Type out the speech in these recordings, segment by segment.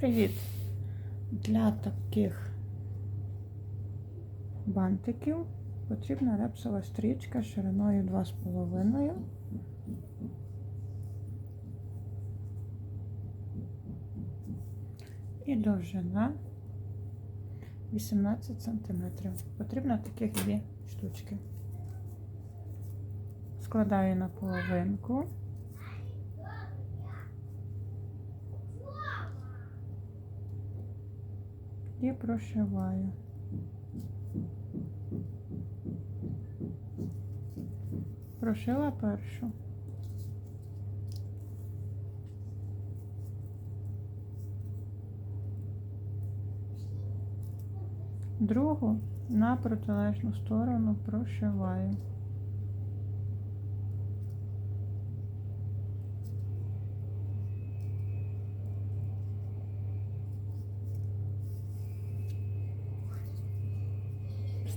Привіт! Для таких бантиків потрібна репсова стрічка шириною 2,5. І довжина 18 см. Потрібно таких дві штучки. Складаю на половинку. І прошиваю. Прошила першу. Другу на протилежну сторону прошиваю.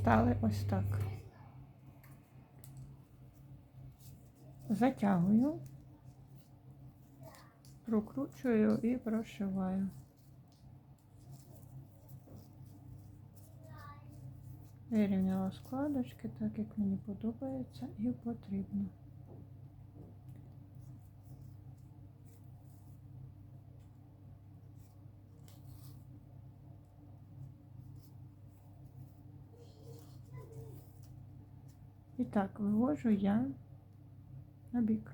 Стали ось так. Затягую, прокручую і прошиваю. Вирівняла складочки, так як мені подобається і потрібно. І так, вивожу я на бік.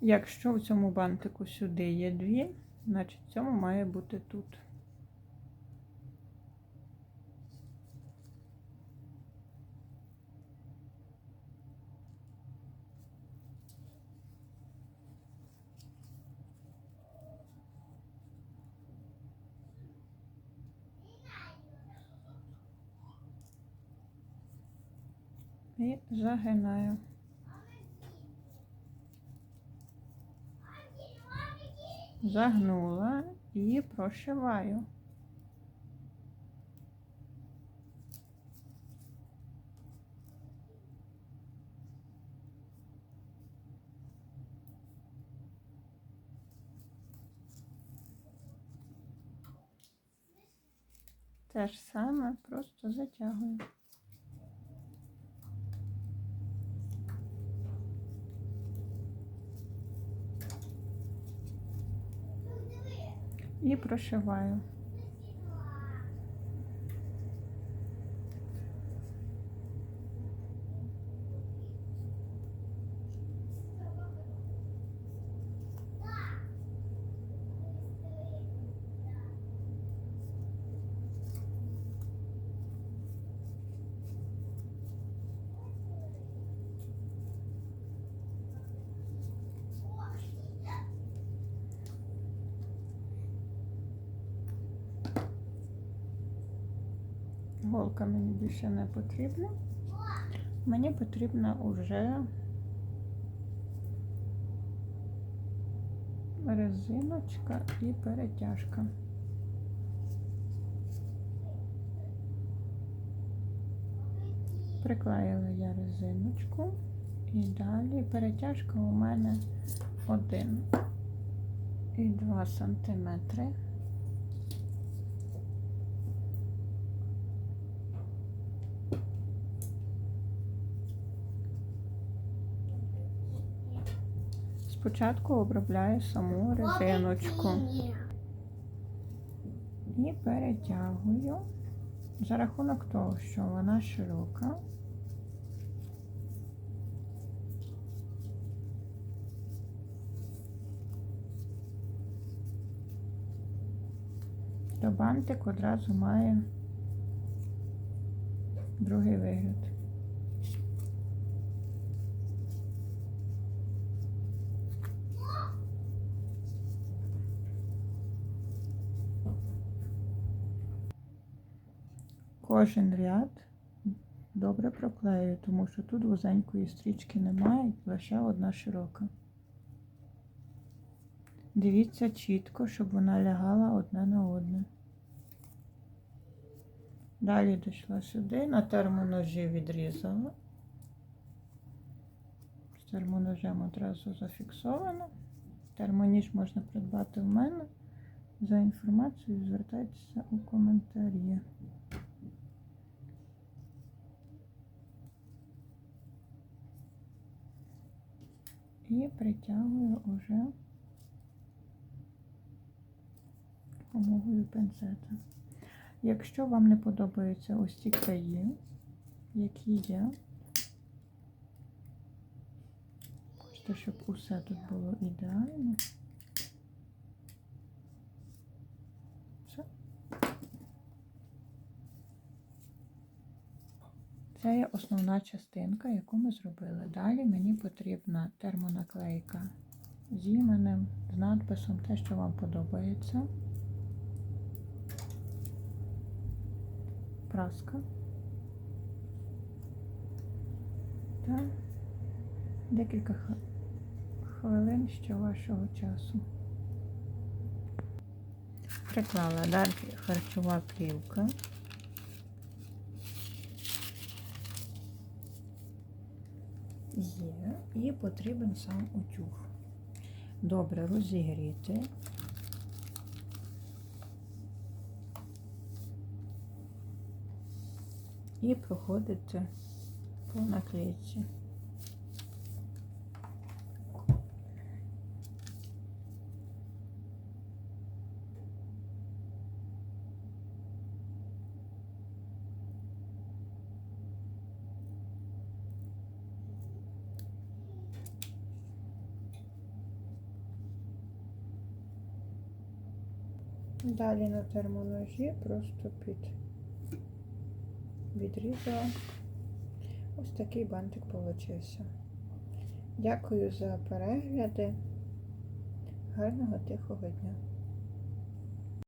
Якщо в цьому бантику сюди є дві, значить в цьому має бути тут. І загинаю. Загнула і прошиваю. Те ж саме, просто затягую. І прошиваю. Голка мені більше не потрібна. Мені потрібна вже резиночка і перетяжка. Приклеїла я резиночку і далі перетяжка у мене 1 і 2 сантиметри. Спочатку обробляю саму резиночку і перетягую за рахунок того, що вона широка. То бантик одразу має другий вигляд. Кожен ряд добре проклею, тому що тут вузенької стрічки немає, лише одна широка. Дивіться чітко, щоб вона лягала одне на одне. Далі дійшла сюди, на термоножі відрізала З термоножем одразу зафіксовано. Термоніж можна придбати в мене. За інформацією звертайтеся у коментарі. І притягую уже допомогою пінцета. Якщо вам не подобаються ось ці краї, які є, Просто щоб усе тут було ідеально. Це є основна частинка, яку ми зробили. Далі мені потрібна термонаклейка з іменем, з надписом, те, що вам подобається. Праска. Та декілька хвилин ще вашого часу. Приклала далі харчова плівка. Є, і потрібен сам утюг. Добре розігріти. І проходити по наклейці. Далі на термоножі просто під відрізала. Ось такий бантик получився. Дякую за перегляди. Гарного тихого дня!